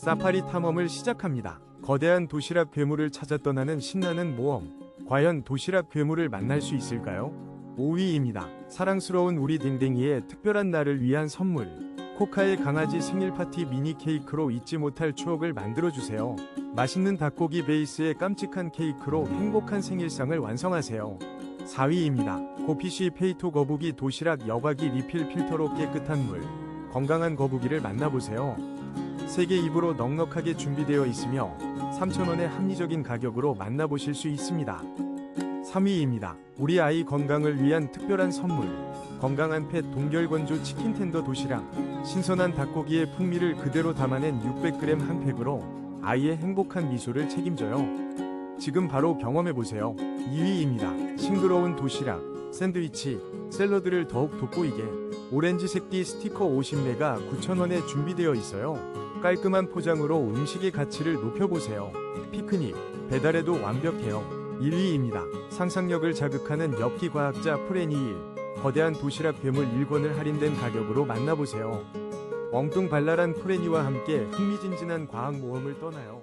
사파리 탐험을 시작합니다. 거대한 도시락 괴물을 찾아 떠나는 신나는 모험. 과연 도시락 괴물을 만날 수 있을까요? 5위입니다. 사랑스러운 우리 댕댕이의 특별한 날을 위한 선물. 코카의 강아지 생일 파티 미니 케이크로 잊지 못할 추억을 만들어주세요. 맛있는 닭고기 베이스의 깜찍한 케이크로 행복한 생일상을 완성하세요. 4위입니다. 고피쉬 페이토 거북이 도시락 여과기 리필 필터로 깨끗한 물. 건강한 거북이를 만나보세요. 세개 입으로 넉넉하게 준비되어 있으며 3,000원의 합리적인 가격으로 만나보실 수 있습니다. 3위입니다. 우리 아이 건강을 위한 특별한 선물. 건강한 펫 동결건조 치킨 텐더 도시락. 신선한 닭고기의 풍미를 그대로 담아낸 600g 한 팩으로 아이의 행복한 미소를 책임져요. 지금 바로 경험해보세요. 2위입니다. 싱그러운 도시락, 샌드위치, 샐러드를 더욱 돋보이게 오렌지 색 띠 스티커 50매가 9,000원에 준비되어 있어요. 깔끔한 포장으로 음식의 가치를 높여보세요. 피크닉, 배달에도 완벽해요. 1위입니다. 상상력을 자극하는 엽기 과학자 프레니일. 거대한 도시락 괴물 1권을 할인된 가격으로 만나보세요. 엉뚱 발랄한 프레니와 함께 흥미진진한 과학 모험을 떠나요.